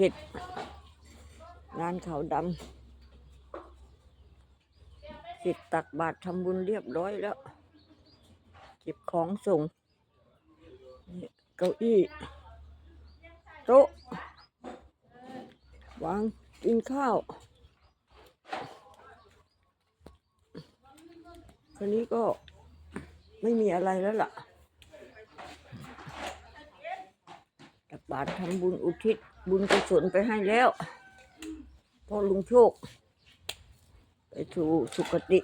เสร็จงานขาวดำเสร็จตักบาตรทำบุญเรียบร้อยแล้ว เก็บของส่ง เก้าอี้โต๊ะวางกินข้าวคนนี้ก็ไม่มีอะไรแล้วล่ะ ตัก บาตรทำบุญอุทิศบุญกุศลไปให้แล้วพ่อลุงโชค ไปสู่สุคติ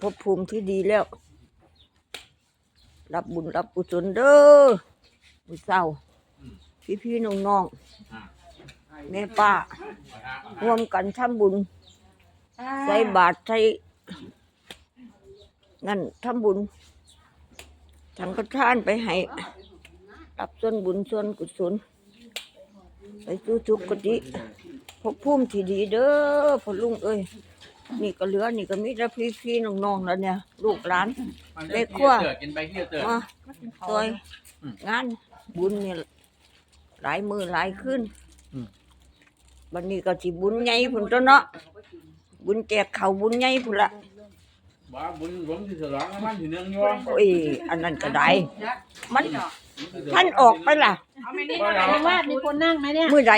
ภพภูมิที่ดีแล้ว รับบุญรับกุศลเด้อบุญเศร้าพี่พี่น้องน้องแม่ป้าร่วมกันทำบุญ ใส่บาตรใส่นั่นทำบุญสังฆทานไปให้รับส่วนบุญส่วนกุศล ไปสู่สุคติภพภูมิที่ดีเด้อพ่อลุงเอ้ยนี่ก็เหลือนี่ก็มีแต่พี่พี่ๆน้องๆแล้วเนี่ย ลูกหลานเด็กขั้วเกิดกินไปเที่ยวเกิดมาซอยงานบุญเนี่ยหลายมือหลายขึ้นวันนี้ก็สิบุญใหญ่พุ่นตัวเนาะบุญแจกเขาวบุญใหญ่พุ่นละบ้าบุญหลวงที่สลองมันที่หนึ่งอยู่โอ้ยอันนั้นก็ได้มันท่านออกไปล่ะ เอาไม่นิ่นอะไรวาดมีคนนั่งไหมเนี่ยมือไหน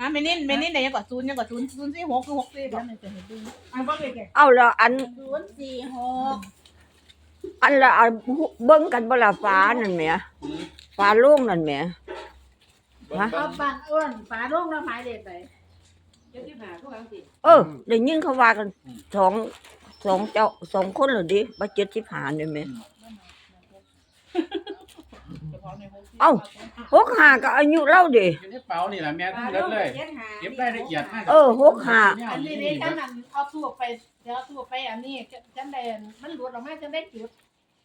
อะไม่นิ่นไม่นิ่นไหนยังกว่าศูนย์ยังกว่าศูนย์ศูนย์สี่หกคือหกสี่แบบนี้จะเห็นดูอะว่าเลยแกเอาละอันศูนย์สี่หกอันละอันเบิ้งกันบ่ละฟ้านั่นแหมฟ้าโล่งนั่นแหมฮะเอาปากอ้วนฝาโล่งแล้วหมายเด็ดไปเออได้ยินเขาว่ากันสองสองเจ้าสองคนเหรอดิบ่เจ็ดสิบห้านี่แหม เอ้าหกห้าก็อายุเล่าดิอยู่ในเป๋านี่แหละแม่ทั้งเบิดเลย เก็บรายละเอียดให้เออหกห้าอันนี้นี่ฉันนั่นเอาตัวไปเดี๋ยวเอาตัวไปอันนี้ฉันได้มันหลุดออกมาฉันได้จุด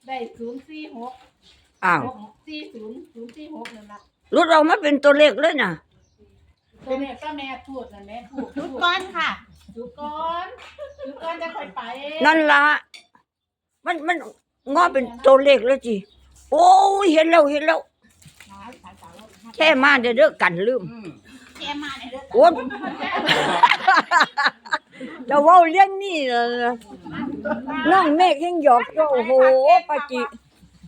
ได้ศูนย์สี่หกอ้าวหกสี่ศูนย์ศูนย์สี่หกนั่นแหละรถเรามาเป็นตัวเลขเลยนะตัวนี้ก็แม่พูดนั่นแม่พูดจุดก้อนค่ะจุดก้อนจุดก้อนจะค่อยไปนั่นละมันมันงอเป็นตัวเลขเลยจีโอ้ยเห็นแล้วเห็นแล้วแค่มาเด้อเด้อกันลืมอืมแค่มาเนี่ยเด้อโอ้ยจะเว่าเรื่องนี้เหรอน้องเมฆยังหยอกว่าโอ้โหปาจิ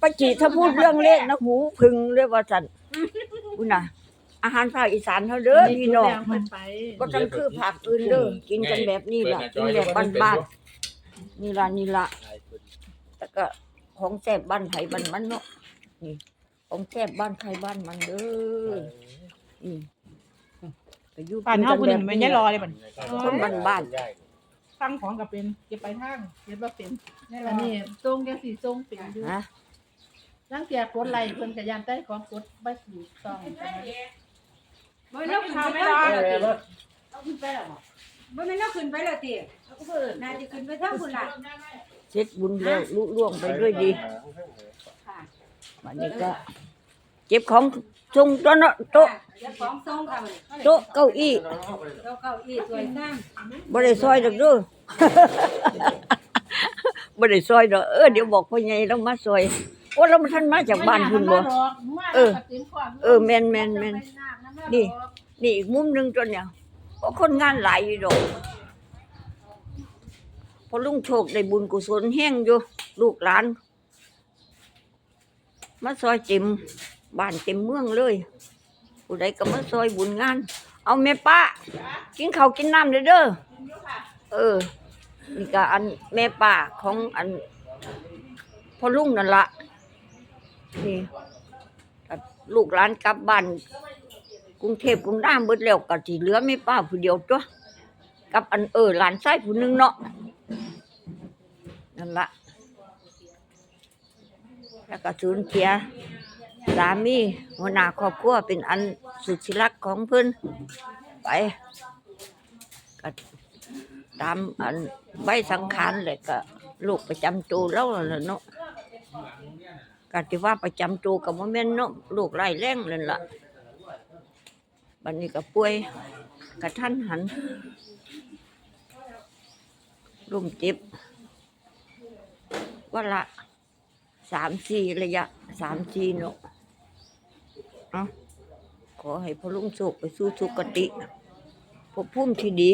ปาจิถ้าพูดเรื่องเลขนะหูพึงเลยว่าสันอุยนะอาหารภาคอีสานเขาเด้อพี่น้องไปก็ต้องคือผักอื่นเด้อกินกันแบบนี้แหละกินแบบบ้านๆนี่ละนี่ละแต่ก็ ของแซ่บบ้านไผบ้านมันเนาะนี่ของแซ่บบ้านใครบ้านมันเด้ออืมไปอยู่ป่านเฮาคนหนึ่งมันยังรอเลยบัด คนบ้านบ้านฟังของกับเป็นเก็บไปทางเก็บบ่เป็นอันนี้ทรงจังสิทรงเป็นอยู่ๆนะลังเทียกดไหลเพิ่นก็ยานใต้ของกดบ่ถูกต้องบ่แม่นเราขึ้นไปแล้วเอาขึ้นไปแล้วบ่แม่นเราขึ้นไปแล้วติเอาก็เพิ่นน่าจะขึ้นไปทางพุ่นล่ะ เช็ดบุญแล้วลุล่วงไปด้วยดีค่ะวันนี้ก็ เก็บของทรงโต๊ะเนาะโต๊ะเดี๋ยวของส่งค่ะมื้อนี้โต๊ะเก้าอี้เจ้าเก้าอี้สวยงามบ่ได้ซอยดอกเด้อบ่ได้ซอยดอกเออเดี๋ยวบอกพ่อใหญ่แล้วมาซอยโอ้แล้วมันท่านมาจากบ้านคุณบ่ เออ เออแม่นแม่นแม่นนี่ นี่อีกมุมหนึงตัวเนี่ยก็คนงานหลายอยู่ดอก พอลุงโชคได้บุญกุศลแห้งอยู่ลูกหลาน มาซอยเต็มบ้านเต็มเมืองเลยผู้ใดก็มาซอยบุญงาน เอาแม่ป้ากินข้าวกินน้ำเด้อเด้อเออ นี่ก็อันแม่ป้าของอันพ่อลุงนั่นละนี่ลูกหลานกลับบ้านกรุงเทพกรุงน้ำเบิดแล้วก็สิเหลือแม่ป้าผู้เดียวตัว กับอันเออหลานชายผู้นึงเนาะนั่นละแล้วก็สูญเสียสามีหัวหน้าครอบครัวเป็นอันสุดที่รักของเพิ่อนไปก็ตามอันใบสังขารเลยก็ลูกประจำตัวเรานั่นล่ะเนาะก็ที่ว่าประจำตัวกับโมเมนเนาะลูกไล่แรงนั่นล่ะ บันนี้ก็ป่วย กระทันหันรุมจิบวันละสามสี่ระยะสามสี่เนาะเอาขอให้พระลุงสุกไปสู่สุคติภพภูมิที่ดี